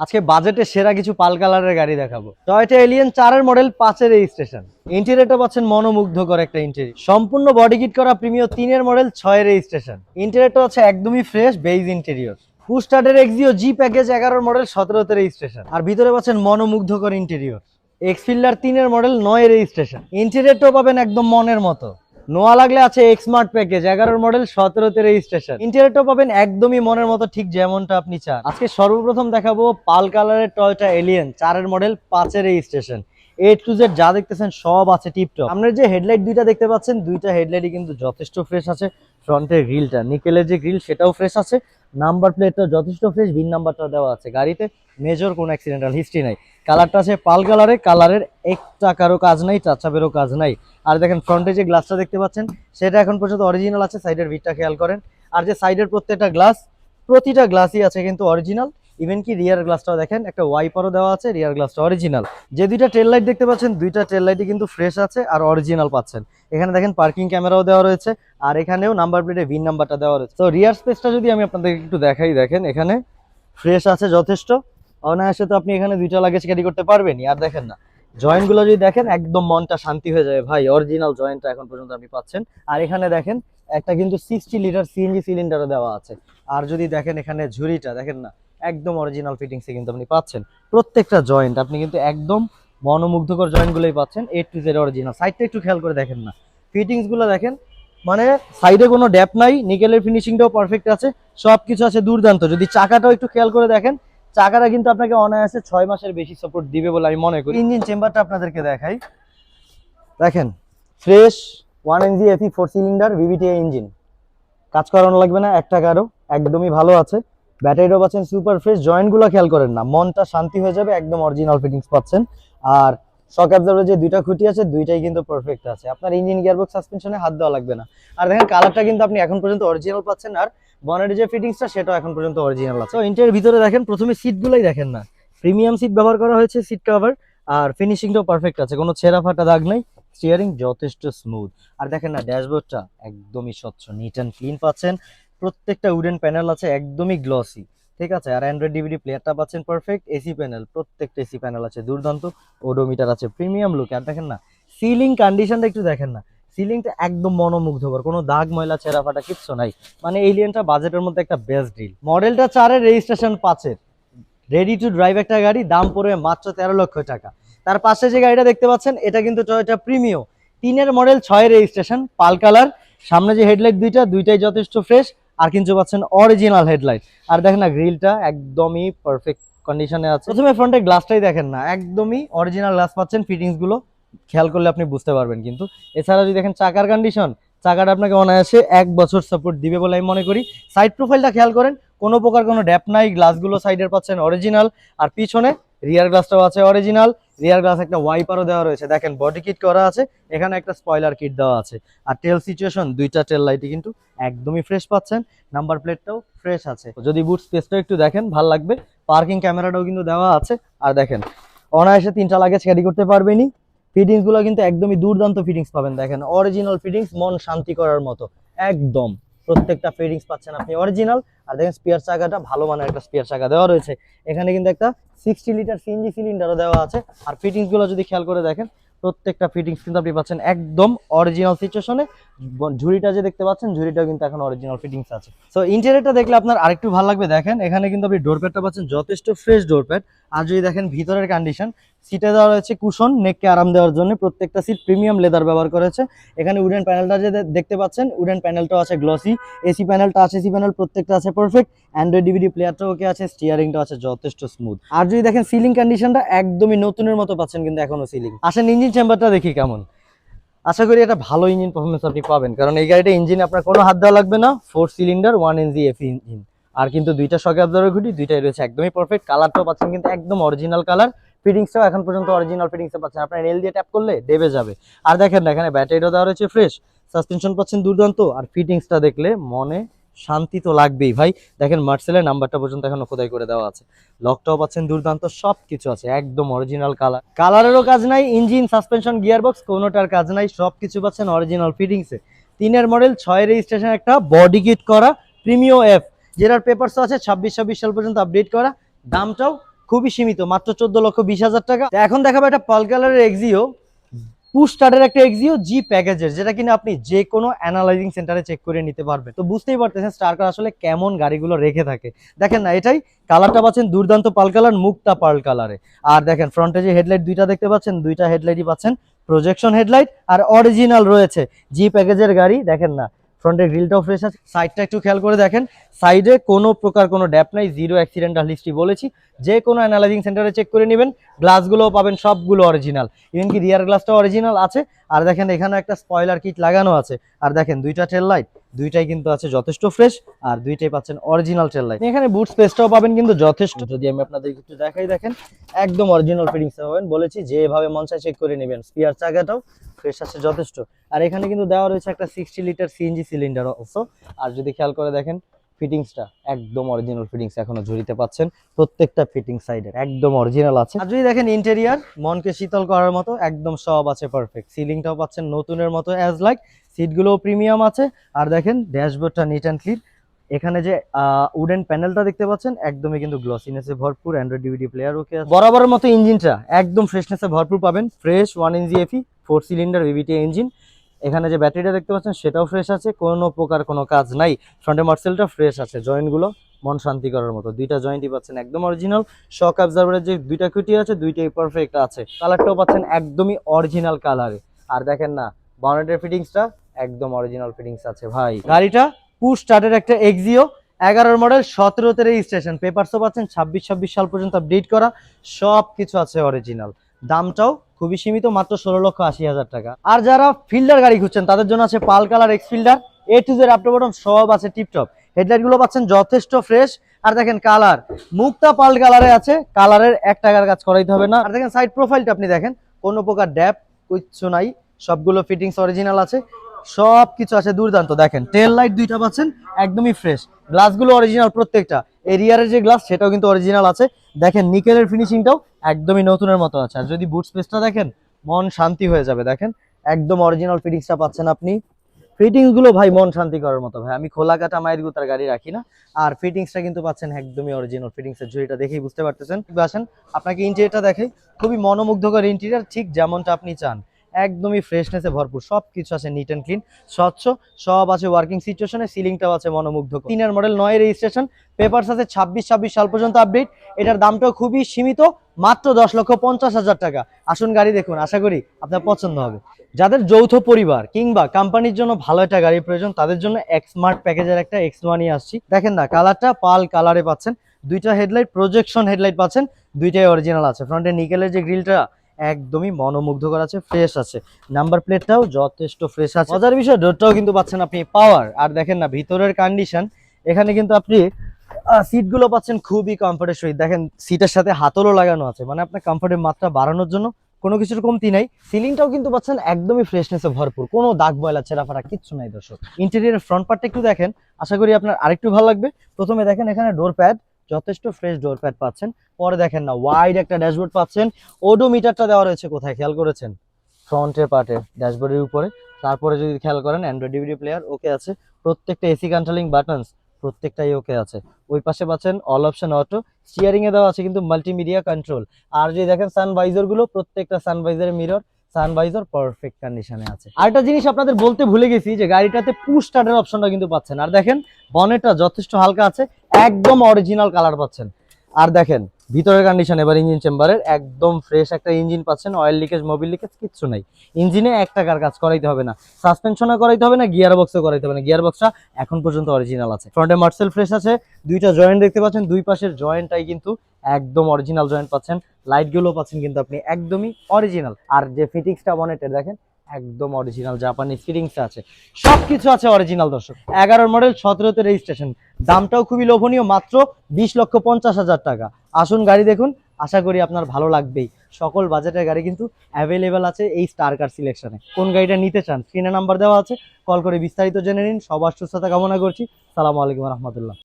আজকে বাজেটে সেরা কিছু পাল কালারের গাড়ি দেখাবো। টয়টা এলিয়ন চারের মডেল পাঁচের রেজিস্ট্রেশন ইন্টেরিয়রটা পাচ্ছেন মনোমুগ্ধকর একটা ইন্টেরিয়র সম্পূর্ণ বডি কিট করা প্রিমিয় তিনের মডেল ছয়ের রেজিস্ট্রেশন ইন্টেরিয়রটা হচ্ছে একদমই ফ্রেশ বেইজ ইন্টেরিয়র ফুস্টার্টের এক্সিও জি প্যাকেজ এগারোর মডেল সতেরোতে রেজিস্ট্রেশন আর ভিতরে পাচ্ছেন মনোমুগ্ধকর ইন্টেরিয়র এক্সফিল্ডার তিনের মডেল নয় রেজিস্ট্রেশন ইন্টেরিয়রটাও পাবেন একদম মনের মতো। নোয়া লাগলে আছে এক্সমার্ট প্যাকেজ এগারোর মডেল সতেরোতে রেজিস্ট্রেশন ইন্টেরিয়রটাও পাবেন একদমই মনের মতো, ঠিক যেমনটা আপনি চান। আজকে সর্বপ্রথম দেখাবো পাল কালারের টয়টা এলিয়েন চারের মডেল পাঁচের রেজিস্ট্রেশন এ টু জেড যা দেখতেছেন সব আছে টিপটপ। আপনার যে হেডলাইট দুইটা দেখতে পাচ্ছেন, দুইটা হেডলাইটই কিন্তু যথেষ্ট ফ্রেশ আছে। ফ্রন্টের গ্রিলটা, নিকেলের যে গ্রিল সেটাও ফ্রেশ আছে। নাম্বার প্লেটটা যথেষ্ট ফ্রেশ, বিন নাম্বারটা দেওয়া আছে গাড়িতে। মেজর কোনো অ্যাক্সিডেন্টাল হিস্ট্রি নাই। কালারটা আছে পাল কালারে কালারের এক টাকারও কাজ নাই, চাচাপেরও কাজ নাই। আর দেখেন ফ্রন্টে যে গ্লাসটা দেখতে পাচ্ছেন, সেটা এখন পর্যন্ত অরিজিনাল আছে সাইডের ভিটটা খেয়াল করেন। আর যে সাইডের প্রত্যেকটা গ্লাস, প্রতিটা গ্লাসই আছে কিন্তু অরিজিনাল ইভেন কি রিয়ার গ্লাসটাও দেখেন, একটা ওয়াইপারও দেওয়া আছে রিয়ার গ্লাসটা অরিজিনাল যে দুইটা টেল লাইট দেখতে পাচ্ছেন, দুইটা টেল লাইটই কিন্তু ফ্রেশ আছে আর অরিজিনাল পাচ্ছেন। এখানে দেখেন পার্কিং ক্যামেরাও দেওয়া রয়েছে, আর এখানেও নাম্বার প্লেটে ভিন নাম্বারটা দেওয়া রয়েছে। তো রিয়ার স্পেসটা যদি আমি আপনাদেরকে একটু দেখাই, দেখেন এখানে ফ্রেশ আছে যথেষ্ট। অনায়াসে তো আপনি এখানে দুইটা লাগেজ ক্যারি করতে পারবেনই, আর দেখেন না। জয়েন্টগুলো যদি দেখেন, একদম মনটা শান্তি হয়ে যাবে। ভাই অরিজিনাল জয়েন্টটা এখন পর্যন্ত আপনি পাচ্ছেন। আর এখানে দেখেন, একটা কিন্তু সিক্সটি লিটার সিএনজি সিলিন্ডারও দেওয়া আছে। আর যদি দেখেন এখানে ঝুড়িটা, দেখেন না একদম অরিজিনাল ফিটিংসে কিন্তু আপনি পাচ্ছেন। প্রত্যেকটা জয়েন্ট আপনি কিন্তু একদম মনোমুগ্ধকর জয়েন্টগুলোই পাচ্ছেন এ টু জেড অরিজিনাল সাইডটা একটু খেয়াল করে দেখেন না। ফিটিংসগুলো দেখেন মানে সাইডে কোনো ড্যাপ নাই নিকেলের ফিনিশিংটাও পারফেক্ট আছে সব কিছু আছে দুর্দান্ত। যদি চাকাটাও একটু খেয়াল করে দেখেন চাকাটা কিন্তু আপনাকে অনায়াসে ছয় মাসের বেশি সাপোর্ট দিবে বলে আমি মনে করি। ইঞ্জিন চেম্বারটা আপনাদেরকে দেখাই। দেখেন fresh one NZ FE four cylinder VVTI engine কাজ করানো লাগবে না এক টাকারও একদমই ভালো আছে। ব্যাটারিটাও পাচ্ছেন সুপার ফ্রেশ জয়েন্টগুলো খেয়াল করেন না। মনটা শান্তি হয়ে যাবে, একদম অরিজিনাল ফিটিংস পাচ্ছেন। আর শক অ্যাবজর্ভার যে দুইটা খুঁটি আছে, দুইটাই কিন্তু পারফেক্ট আছে। আপনার ইঞ্জিন গিয়ারবক্স সাসপেনশনে হাত দেওয়া লাগবে না। আর দেখেন কালারটা কিন্তু আপনি এখন পর্যন্ত অরিজিনাল পাচ্ছেন, আর বনেটের যে ফিটিংসটা সেটাও এখন পর্যন্ত অরিজিনাল আছে। তো ইন্টেরিয়র ভিতরে দেখেন, প্রথমে সিটগুলোই দেখেন না। প্রিমিয়াম সিট ব্যবহার করা হয়েছে সিট কভার আর ফিনিশিংটাও পারফেক্ট আছে। কোনো ছেঁড়া ফাটা দাগ নাই স্টিয়ারিং যথেষ্ট স্মুথ আর দেখেন না ড্যাশবোর্ডটা একদমই স্বচ্ছ নিট অ্যান্ড ক্লিন পাচ্ছেন। প্রত্যেকটা উডেন প্যানেল আছে একদমই গ্লসি ঠিক আছে? আর অ্যান্ড্রয়েড ডিভিডি প্লেয়ারটা পাচ্ছেন পারফেক্ট এসি প্যানেল প্রত্যেকটা এসি প্যানেল আছে, দুর্দান্ত। ওডোমিটার আছে প্রিমিয়াম লুক আর দেখেন না সিলিং কন্ডিশনটা একটু দেখেন না সিলিংটা একদম মনোমুগ্ধকর, কোনো দাগ, ময়লা, ছেঁড়া ফাটা কিচ্ছু নাই। মানে এলিয়েনটা বাজেটের মধ্যে একটা বেস্ট ডিল মডেলটা চারের রেজিস্ট্রেশন পাঁচের রেডি টু ড্রাইভ একটা গাড়ি, দাম পড়বে মাত্র তেরো লক্ষ টাকা। তার পাশে যে গাড়িটা দেখতে পাচ্ছেন, এটা কিন্তু টয়োটা প্রিমিও তিনের মডেল ছয়ের রেজিস্ট্রেশন পাল কালার সামনে যে হেডলাইট দুইটা, দুইটাই যথেষ্ট ফ্রেশ আর কিন্তু পাচ্ছেন অরিজিনাল হেডলাইট আর দেখেন না গ্রিলটা একদমই পারফেক্ট কন্ডিশনে আছে। প্রথমে ফ্রন্টের গ্লাসটাই দেখেন না, একদমই অরিজিনাল গ্লাস পাচ্ছেন ফিটিংসগুলো। খেয়াল করলে আপনি বুঝতে পারবেন কিন্তু। এছাড়া যদি দেখেন চাকার কন্ডিশন চাকাটা আপনাকে অনায়াসে এক বছর সাপোর্ট দিবে বলে আমি মনে করি। সাইড প্রোফাইলটা খেয়াল করেন, কোনো প্রকার কোনো ড্যাপ নাই গ্লাসগুলো সাইডের পাচ্ছেন অরিজিনাল আর পিছনে রিয়ার গ্লাসটাও আছে অরিজিনাল রিয়ার গ্লাস একটা ওয়াইপারও দেওয়া রয়েছে। দেখেন বডি কিট করা আছে, এখানে একটা স্পয়লার কিট দেওয়া আছে। আর টেল সিচুয়েশন দুইটা টেল লাইটই কিন্তু একদমই ফ্রেশ পাচ্ছেন। নাম্বার প্লেটটাও ফ্রেশ আছে। যদি বুট স্পেসটা একটু দেখেন, ভালো লাগবে। পার্কিং ক্যামেরাটাও কিন্তু দেওয়া আছে। আর দেখেন, অনায়াসে তিনটা লাগেজ ক্যারি করতে পারবেনি ফিটিংসগুলো কিন্তু একদমই দুর্দান্ত ফিটিংস পাবেন। দেখেন অরিজিনাল ফিটিংস মন শান্তি করার মতো। একদম। প্রত্যেকটা ফিটিংস পাচ্ছেন আপনি অরিজিনাল আর দেখেন স্পিয়ার চাকাটা, ভালো মানের একটা স্পিয়ার চাকা দেওয়া রয়েছে। এখানে কিন্তু একটা সিক্সটি লিটার সিএনজি সিলিন্ডারও দেওয়া আছে। আর ফিটিংসগুলো যদি খেয়াল করে দেখেন, প্রত্যেকটা ফিটিংস কিন্তু আপনি পাচ্ছেন একদম অরিজিনাল সিচুয়েশনে ঝুড়িটা যে দেখতে পাচ্ছেন, ঝুড়িটাও কিন্তু এখন অরিজিনাল ফিটিংস আছে। সো ইন্টেরিয়রটা দেখলে আপনার আরেকটু ভালো লাগবে। দেখেন, এখানে কিন্তু আপনি ডোর প্যাডটা পাচ্ছেন, যথেষ্ট ফ্রেশ ডোর প্যাড আর যদি দেখেন ভিতরের কন্ডিশন সিটে দেওয়া রয়েছে কুশন নেককে আরাম দেওয়ার জন্য। প্রত্যেকটা সিট প্রিমিয়াম লেদার ব্যবহার করেছে এখানে উডেন প্যানেলটা যে দেখতে পাচ্ছেন উডেন প্যানেলটাও আছে গ্লসি এসি প্যানেলটা আছে এসি প্যানেল প্রত্যেকটা আছে পারফেক্ট অ্যান্ড্রয়েড ডিভিডি প্লেয়ারটাও ওকে আছে স্টিয়ারিংটা আছে যথেষ্ট স্মুথ আর যদি দেখেন সিলিং কন্ডিশনটা একদমই নতুনের মতো পাচ্ছেন কিন্তু এখনও সিলিং আসেন ইঞ্জিন চেম্বারটা দেখি কেমন। আশা করি এটা ভালো ইঞ্জিন পারফরমেন্স আপনি পাবেন। কারণ এই গাড়িটা ইঞ্জিন আপনার কোনো হাত দেওয়া লাগবে না। Four cylinder one NZ F engine আর কিন্তু দুইটা শক অ্যাবজর্ভার ঘুটি, দুইটাই রয়েছে একদমই পারফেক্ট কালারটাও পাচ্ছেন কিন্তু একদম অরিজিনাল কালার ফিটিংসটাও এখন পর্যন্ত অরিজিনাল ফিটিংসে পাচ্ছেন। আপনার এল দিয়ে ট্যাপ করলে দেবে যাবে। আর দেখেন এখানে ব্যাটারিটাও দেওয়া রয়েছে ফ্রেশ সাসপেনশন পাচ্ছেন দুর্দান্ত। আর ফিটিংসটা দেখলে মনে শান্তি তো লাগবেই। ভাই, দেখেন মার্সেলের নাম্বারটা পর্যন্ত এখনও খোদাই করে দেওয়া আছে। লকটাও পাচ্ছেন দুর্দান্ত সব কিছু আছে, একদম অরিজিনাল কালার কালারেরও কাজ নাই ইঞ্জিন সাসপেনশন গিয়ারবক্স কোনোটার কাজ নাই সব কিছু পাচ্ছেন অরিজিনাল ফিটিংসে তিনের মডেল ছয় রেজিস্ট্রেশন একটা বডি কিট করা প্রিমিও এফ যেটার পেপারস আছে, ছাব্বিশ ছাব্বিশ সাল পর্যন্ত আপডেট করা। দামটাও খুবই সীমিত, মাত্র চোদ্দ লক্ষ বিশ হাজার টাকা। এখন দেখাবো একটা পাল কালারের এক্সিও পুশ স্টার্টের একটা এক্সিও জি প্যাকেজের যেটা কিনা আপনি যে কোনো অ্যানালাইজিং সেন্টারে চেক করে নিতে পারবেন। তো বুঝতেই পারতেছেন স্টার কার আসলে কেমন গাড়িগুলো রেখে থাকে। দেখেন না, এটাই কালারটা পাচ্ছেন দুর্দান্ত পাল কালার মুক্তা পার্ল কালারে আর দেখেন ফ্রন্টে যে হেডলাইট দুইটা দেখতে পাচ্ছেন, দুইটা হেডলাইটই পাচ্ছেন প্রজেকশন হেডলাইট আর অরিজিনাল রয়েছে জি প্যাকেজের গাড়ি। দেখেন না ফ্রন্টের গ্রিলটাও ফ্রেশ আছে। সাইডটা একটু খেয়াল করে দেখেন। সাইডে কোনো প্রকার কোনো ড্যাপ নাই জিরো অ্যাক্সিডেন্টাল হিস্ট্রি বলেছি। যে কোনো অ্যানালাইজিং সেন্টারে চেক করে নেবেন। গ্লাসগুলোও পাবেন, সবগুলো অরিজিনাল ইভেন কি রিয়ার গ্লাসটা অরিজিনাল আছে। আর দেখেন এখানে একটা স্পয়লার কিট লাগানো আছে। আর দেখেন, দুইটা টেল লাইট দুইটাই কিন্তু আছে যথেষ্ট ফ্রেশ আর দুইটাই পাচ্ছেন অরিজিনাল টেল লাইট এখানে বুট স্পেসটাও পাবেন কিন্তু যথেষ্ট। যদি আমি আপনাদের একটু দেখাই, দেখেন, একদম অরিজিনাল ফিটিংস পাবেন। বলেছি, যেভাবে মন চেক করে নেবেন। স্পিয়ার চাকাটাও। ফ্রেশ আছে যথেষ্ট। আর এখানে কিন্তু দেওয়া রয়েছে একটা sixty litre CNG cylinder also আর যদি খেয়াল করে দেখেন ফিটিংসটা একদম অরিজিনাল ফিটিংস এখনও ঝুড়িতে পাচ্ছেন। প্রত্যেকটা ফিটিং সাইডের একদম অরিজিনাল আছে। আর যদি দেখেন ইন্টেরিয়ার মনকে শীতল করার মতো একদম সব আছে পারফেক্ট সিলিংটাও পাচ্ছেন নতুনের মতো অ্যাজ লাইক সিটগুলোও প্রিমিয়াম আছে। আর দেখেন ড্যাশবোর্ডটা নিট অ্যান্ড ক্লিন এখানে যে উডেন প্যানেলটা দেখতে পাচ্ছেন, একদমই কিন্তু গ্লসিনেসে ভরপুর। অ্যান্ড্রয়েড ডিভিডি প্লেয়ার ওকে বরাবরের মতো ইঞ্জিনটা একদম ফ্রেশনেসে ভরপুর পাবেন। ফ্রেশ ওয়ান ইঞ্জি এফি ফোর সিলিন্ডার ভিভিটি ইঞ্জিন। এখানে যে ব্যাটারিটা দেখতে পাচ্ছেন, সেটাও ফ্রেশ আছে, কোনো প্রকার কোনো কাজ নাই। ফ্রন্টে মার্সেলটা ফ্রেশ আছে, জয়েন্টগুলো মন শান্তি করার মতো। দুইটা জয়েন্টই পাচ্ছেন, একদম অরিজিনাল শক অ্যাবজার্ভারের যে দুইটা খুঁটি আছে, দুইটাই পারফেক্ট আছে। কালারটাও পাচ্ছেন একদমই অরিজিনাল কালারে আর দেখেন না বনেটের ফিটিংসটা একদম অরিজিনাল ফিটিংস আছে ভাই। গাড়িটা পুশ স্টার্টের একটা এক্সিও এগারোর মডেল সতেরোতে রেজিস্ট্রেশন পেপারসও পাচ্ছেন, ছাব্বিশ ছাব্বিশ সাল পর্যন্ত আপডেট করা সব কিছু আছে অরিজিনাল দামটাও খুবই সীমিত, মাত্র ষোলো লক্ষ আশি হাজার টাকা। আর যারা ফিল্ডার গাড়ি খুঁজছেন, তাদের জন্য আছে পাল colour X Fielder A to Z up to bottom সব আছে টিপটপ হেডলাইটগুলো পাচ্ছেন যথেষ্ট ফ্রেশ আর দেখেন কালার, মুক্তা পাল কালারে আছে, কালারের এক টাকার কাজ করাইতে হবে না। আর দেখেন সাইড প্রোফাইলটা আপনি দেখেন, কোনো প্রকার ড্যাপ কিচ্ছু নাই, সবগুলো ফিটিংস অরিজিনাল আছে। সব কিছু আছে দুর্দান্ত। দেখেন টেল লাইট দুইটা পাচ্ছেন, একদমই ফ্রেশ গ্লাসগুলো অরিজিনাল প্রত্যেকটা। এরিয়ারের যে গ্লাস সেটাও কিন্তু অরিজিনাল আছে। দেখেন নিকেলের ফিনিশিংটাও একদমই নতুনের মতো আছে। আর যদি বুট স্পেসটা দেখেন, মন শান্তি হয়ে যাবে। দেখেন, একদম অরিজিনাল ফিটিংসটা পাচ্ছেন আপনি। ফিটিংসগুলো ভাই মন শান্তি করার মতো। ভাই, আমি খোলা কাটা মায়ের গুতার গাড়ি রাখি না। আর ফিটিংসটা কিন্তু পাচ্ছেন একদমই অরিজিনাল ফিটিংস এর ঝুড়িটা দেখেই বুঝতে পারতেছেন। আসেন, আপনাকে ইন্টেরিয়রটা দেখে খুবই মনোমুগ্ধকর ইন্টেরিয়র ঠিক যেমনটা আপনি চান। একদমই ফ্রেশনেসে ভরপুর। সব কিছু আছে নিট অ্যান্ড ক্লিন স্বচ্ছ, সব আছে ওয়ার্কিং সিচুয়েশনে সিলিংটাও আছে মনোমুগ্ধ তিনের মডেল নয় রেজিস্ট্রেশন পেপারস আছে ছাব্বিশ ছাব্বিশ সাল পর্যন্ত আপডেট এটার দামটাও খুবই সীমিত, মাত্র দশ লক্ষ পঞ্চাশ হাজার টাকা। আসুন গাড়ি দেখুন, আশা করি আপনার পছন্দ হবে। যাদের যৌথ পরিবার কিংবা কোম্পানির জন্য ভালো একটা গাড়ির প্রয়োজন, তাদের জন্য এক্স স্মার্ট প্যাকেজের একটা এক্স নিয়ে আসছি। দেখেন না কালারটা পাল কালারে পাচ্ছেন, দুইটা হেডলাইট প্রজেকশন হেডলাইট পাচ্ছেন, দুইটাই অরিজিনাল আছে। ফ্রন্টে নিকেলের যে গ্রিলটা একদমই মনোমুগ্ধকর আছে ফ্রেশ আছে। নাম্বার প্লেটটাও যথেষ্ট ফ্রেশ আছে। মজার বিষয় ডোরটাও কিন্তু পাচ্ছেন আপনি পাওয়ার আর দেখেন না, ভিতরের কন্ডিশন এখানে কিন্তু আপনি সিটগুলো পাচ্ছেন খুবই কমফোর্টের সহিত দেখেন সিটের সাথে হাতলও লাগানো আছে মানে আপনার কমফোর্টের মাত্রা বাড়ানোর জন্য কোনো কিছুর কমতি নাই। সিলিংটাও কিন্তু পাচ্ছেন একদমই ফ্রেশনেসে ভরপুর। কোনো দাগ বয়লা ছেঁড়াফাড়া কিচ্ছু নাই দর্শক। ইন্টেরিয়ার ফ্রন্ট পার্টটা একটু দেখেন, আশা করি আপনার আরেকটু ভালো লাগবে। প্রথমে দেখেন এখানে ডোর প্যাড যথেষ্ট ফ্রেশ ডোর প্যাড পাচ্ছেন। পরে দেখেন না ওয়াইড একটা ড্যাশবোর্ড পাচ্ছেন। ওডোমিটারটা দেওয়া রয়েছে কোথায়? খেয়াল করেছেন? ফ্রন্টের পার্টে ড্যাশবোর্ডের উপরে। তারপরে যদি খেয়াল করেন অ্যান্ড্রয়েড ডিভিডি প্লেয়ার ওকে আছে। প্রত্যেকটা এসি কন্ট্রোলিং বাটনস প্রত্যেকটাই ওকে আছে। ওই পাশে পাচ্ছেন অল অপশন অটো স্টিয়ারিং এ দেওয়া আছে কিন্তু মাল্টিমিডিয়া কন্ট্রোল আর যদি দেখেন সানভাইজারগুলো, প্রত্যেকটা সানভাইজারের মিরর সানভাইজার পারফেক্ট কন্ডিশনে আছে। আরেকটা জিনিস আপনাদের বলতে ভুলে গেছি যে গাড়িটাতে পুশ স্টার্টের অপশনটা কিন্তু পাচ্ছেন। আর দেখেন বনেটটা যথেষ্ট হালকা আছে। একদম অরিজিনাল কালার পাচ্ছেন। আর দেখেন, ভিতরের কন্ডিশন এবার ইঞ্জিন চেম্বারের একদম ফ্রেশ একটা ইঞ্জিন পাচ্ছেন অয়েল লিকেজ মোবিল লিকেজ কিচ্ছু নাই। ইঞ্জিনে এক টাকার কাজ করাইতে হবে না। সাসপেনশনে করাইতে হবে না গিয়ার বক্সে করাইতে হবে না। গিয়ার বক্সটা এখন পর্যন্ত অরিজিনাল আছে। ফ্রন্টে মার্সেল ফ্রেশ আছে, দুইটা জয়েন্ট দেখতে পাচ্ছেন, দুই পাশের জয়েন্টটাই কিন্তু একদম অরিজিনাল জয়েন্ট পাচ্ছেন। লাইটগুলো পাচ্ছেন কিন্তু আপনি একদমই অরিজিনাল আর যে ফিটিংসটা বনেটের দেখেন একদম অরিজিনাল জাপানি ফিটিংস আছে। সবকিছু আছে অরিজিনাল দর্শক। এগারোর মডেল সতেরোতে রেজিস্ট্রেশন দামটাও খুবই লোভনীয়, মাত্র বিশ লক্ষ পঞ্চাশ হাজার টাকা। আসুন গাড়ি দেখুন, আশা করি আপনার ভালো লাগবেই। সকল বাজেটের গাড়ি কিন্তু অ্যাভেলেবেল আছে এই স্টার কার সিলেকশনে কোন গাড়িটা নিতে চান স্ক্রিনে নাম্বার দেওয়া আছে। কল করে বিস্তারিত জেনে নিন। সবার সুস্থতা কামনা করছি। সালামু আলাইকুম রহমতুল্লাহ।